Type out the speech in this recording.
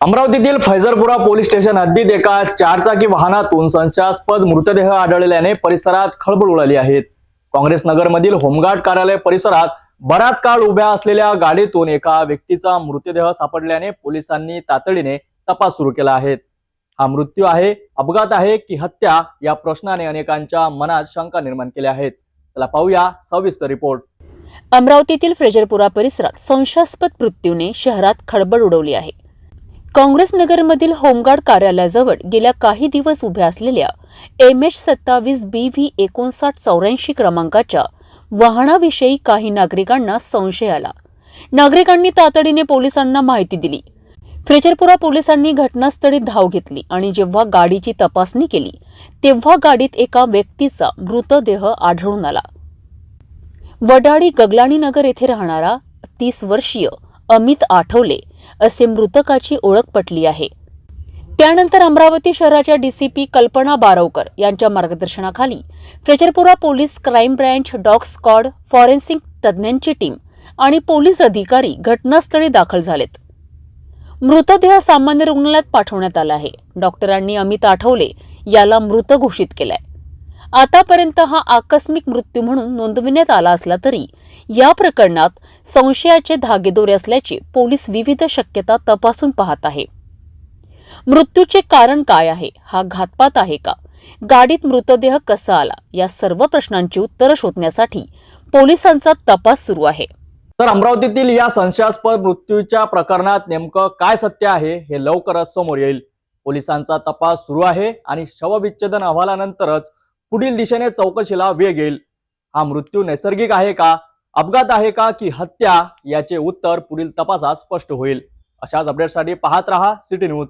अमरावतीतील फैजरपुरा police station हद्दीत एका चारचाकी वाहनातून संशयास्पद मृतदेह आढळल्याने परिसरात खळबळ उडाली आहे. काँग्रेस नगरमधील होमगार्ड कार्यालय परिसरात बराच काळ उभ्या असलेल्या गाडीतून एका व्यक्तीचा मृतदेह सापडल्याने पोलिसांनी तातडीने तपास सुरू केला आहे. हा मृत्यू आहे अपघात आहे की हत्या या प्रश्नाने अनेकांच्या मनात शंका निर्माण केल्या आहेत. चला पाहूया सविस्तर रिपोर्ट. अमरावतीतील फ्रेजरपुरा परिसरात संशयास्पद मृत्यूने शहरात खळबळ उडवली आहे. काँग्रेस नगरमधील होमगार्ड कार्यालयाजवळ गेल्या काही दिवस उभ्या असलेल्या एम एच सत्तावीस बी व्ही एकोणसाठ चौऱ्याऐंशी क्रमांकाच्या वाहनाविषयी काही नागरिकांना संशय आला. नागरिकांनी तातडीने पोलिसांना माहिती दिली. फ्रेचरपुरा पोलिसांनी घटनास्थळी धाव घेतली आणि जेव्हा गाडीची तपासणी केली तेव्हा गाडीत एका व्यक्तीचा मृतदेह आढळून आला. वडाळी गगलाणी नगर येथे राहणारा तीस वर्षीय अमित आठवले असे मृतकाची ओळख पटली आहे. त्यानंतर अमरावती शहराच्या डीसीपी कल्पना बारवकर यांच्या मार्गदर्शनाखाली फ्रेचरपुरा police crime branch dog squad forensic तज्ज्ञांची टीम आणि पोलीस अधिकारी घटनास्थळी दाखल झालेत. मृतदेह सामान्य रुग्णालयात पाठवण्यात आला आहे. डॉक्टरांनी अमित आठवले याला मृत घोषित केलाय. आतापर्यंत हा आकस्मिक मृत्यू म्हणून नोंदविण्यात आला असला तरी या प्रकरणात संशयाचे धागेदोरे असल्याचे पोलीस विविध शक्यता तपासून पाहत आहे. मृत्यूचे कारण काय आहे? हा घातपात आहे का? गाडीत मृतदेह कसा आला? या सर्व प्रश्नांची उत्तरं शोधण्यासाठी पोलिसांचा तपास सुरू आहे. तर अमरावतीतील या संशयास्पद मृत्यूच्या प्रकरणात नेमकं काय सत्य आहे हे लवकरच समोर येईल. पोलिसांचा तपास सुरू आहे आणि शवविच्छेदन अहवालानंतरच पुढील दिशेने चौकशीला वेग येईल. हा मृत्यू नैसर्गिक आहे का? अपघात आहे का की हत्या? याचे उत्तर पुढील तपासात स्पष्ट होईल. अशाच अपडेटसाठी पाहत रहा सिटी न्यूज.